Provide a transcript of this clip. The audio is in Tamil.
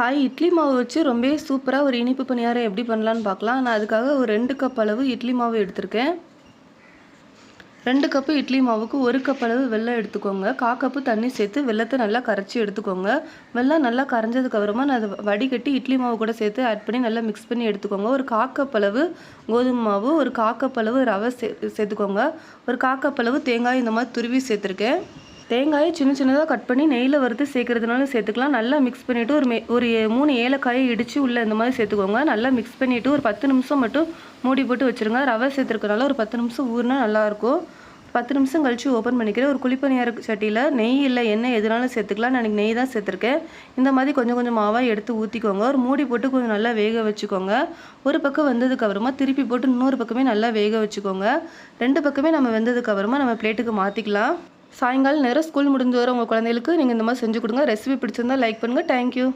ஹாய் இட்லி மாவு வச்சு ரொம்பவே சூப்பராக ஒரு இனிப்பு பணியாரம் எப்படி பண்ணலான்னு பார்க்கலாம். நான் அதுக்காக ஒரு ரெண்டு கப் அளவு இட்லி மாவு எடுத்திருக்கேன். ரெண்டு கப்பு இட்லி மாவுக்கு ஒரு கப் அளவு வெள்ளம் எடுத்துக்கோங்க. கா கப்பு தண்ணி சேர்த்து வெள்ளத்தை நல்லா கரைச்சி எடுத்துக்கோங்க. வெள்ளம் நல்லா கரைஞ்சதுக்கப்புறமா நான் அதை வடிகட்டி இட்லி மாவு கூட சேர்த்து ஆட் பண்ணி நல்லா மிக்ஸ் பண்ணி எடுத்துக்கோங்க. ஒரு கா கப் அளவு கோதுமை மாவு ஒரு கா கப் அளவு ரவை சே சேர்த்துக்கோங்க. ஒரு கா கப் அளவு தேங்காய் இந்த மாதிரி துருவி சேர்த்துருக்கேன். தேங்காயை சின்ன சின்னதாக கட் பண்ணி நெய்யில் வறுத்து சேர்க்குறதுனாலும் சேர்த்துக்கலாம். நல்லா மிக்ஸ் பண்ணிவிட்டு ஒரு மே ஒரு மூணு ஏலக்காயை இடித்து உள்ளே இந்த மாதிரி சேர்த்துக்கோங்க. நல்லா மிக்ஸ் பண்ணிவிட்டு ஒரு பத்து நிமிஷம் மட்டும் மூடி போட்டு வச்சுருங்க. ரவை சேர்த்துருக்கனால ஒரு பத்து நிமிஷம் ஊறினா நல்லாயிருக்கும் பத்து நிமிஷம் கழித்து ஓப்பன் பண்ணிக்கிறேன். ஒரு குழிப்பணியார சட்டியில் நெய் இல்லை எண்ணெய் எதுனாலும் சேர்த்துக்கலாம். நான் நெய் தான் சேர்த்துருக்கேன். இந்த மாதிரி கொஞ்சம் கொஞ்சம் மாவாக எடுத்து ஊற்றிக்கோங்க ஒரு மூடி போட்டு கொஞ்சம் நல்லா வேக வச்சுக்கோங்க. ஒரு பக்கம் வந்ததுக்கப்புறமா திருப்பி போட்டு இன்னொரு பக்கமே நல்லா வேக வச்சுக்கோங்க. ரெண்டு பக்கமே நம்ம வெந்ததுக்கப்புறமா நம்ம பிளேட்டுக்கு மாற்றிக்கலாம் சாயங்காலம் நேரம் ஸ்கூல் முடிஞ்ச வர உங்கள் குழந்தைகளுக்கு நீங்கள் இந்த மாதிரி செஞ்சு கொடுங்க. ரெசிபி பிடிச்சிருந்தா லைக் பண்ணுங்கள் தேங்க்யூ